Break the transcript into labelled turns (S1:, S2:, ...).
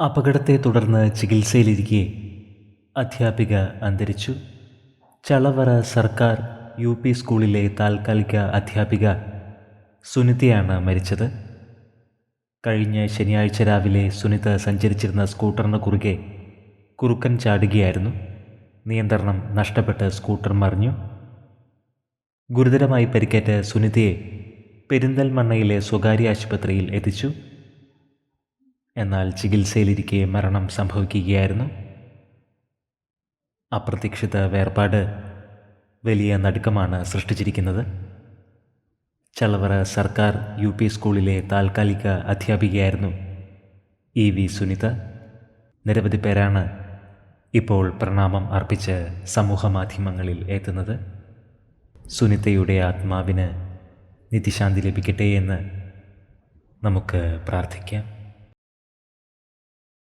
S1: അപകടത്തെ തുടർന്ന് ചികിത്സയിലിരിക്കെ അധ്യാപിക അന്തരിച്ചു. ചളവറ സർക്കാർ യു പി സ്കൂളിലെ താൽക്കാലിക അധ്യാപിക സുനിതയാണ് മരിച്ചത്. കഴിഞ്ഞ ശനിയാഴ്ച രാവിലെ സുനിത സഞ്ചരിച്ചിരുന്ന സ്കൂട്ടറിന് കുറുകെ കുറുക്കൻ ചാടുകയായിരുന്നു. നിയന്ത്രണം നഷ്ടപ്പെട്ട് സ്കൂട്ടർ മറിഞ്ഞു. ഗുരുതരമായി പരിക്കേറ്റ സുനിതയെ പെരിന്തൽമണ്ണയിലെ സ്വകാര്യ ആശുപത്രിയിൽ എത്തിച്ചു. എന്നാൽ ചികിത്സയിലിരിക്കെ മരണം സംഭവിക്കുകയായിരുന്നു. അപ്രതീക്ഷിത വേർപാട് വലിയ നടുക്കമാണ് സൃഷ്ടിച്ചിരിക്കുന്നത്. ചളവറ സർക്കാർ യു പി സ്കൂളിലെ താൽക്കാലിക അധ്യാപികയായിരുന്നു ഇ വി സുനിത. നിരവധി പേരാണ് ഇപ്പോൾ പ്രണാമം അർപ്പിച്ച് സമൂഹമാധ്യമങ്ങളിൽ എത്തുന്നത്. സുനിതയുടെ ആത്മാവിന് നിത്യശാന്തി ലഭിക്കട്ടെ എന്ന് നമുക്ക് പ്രാർത്ഥിക്കാം.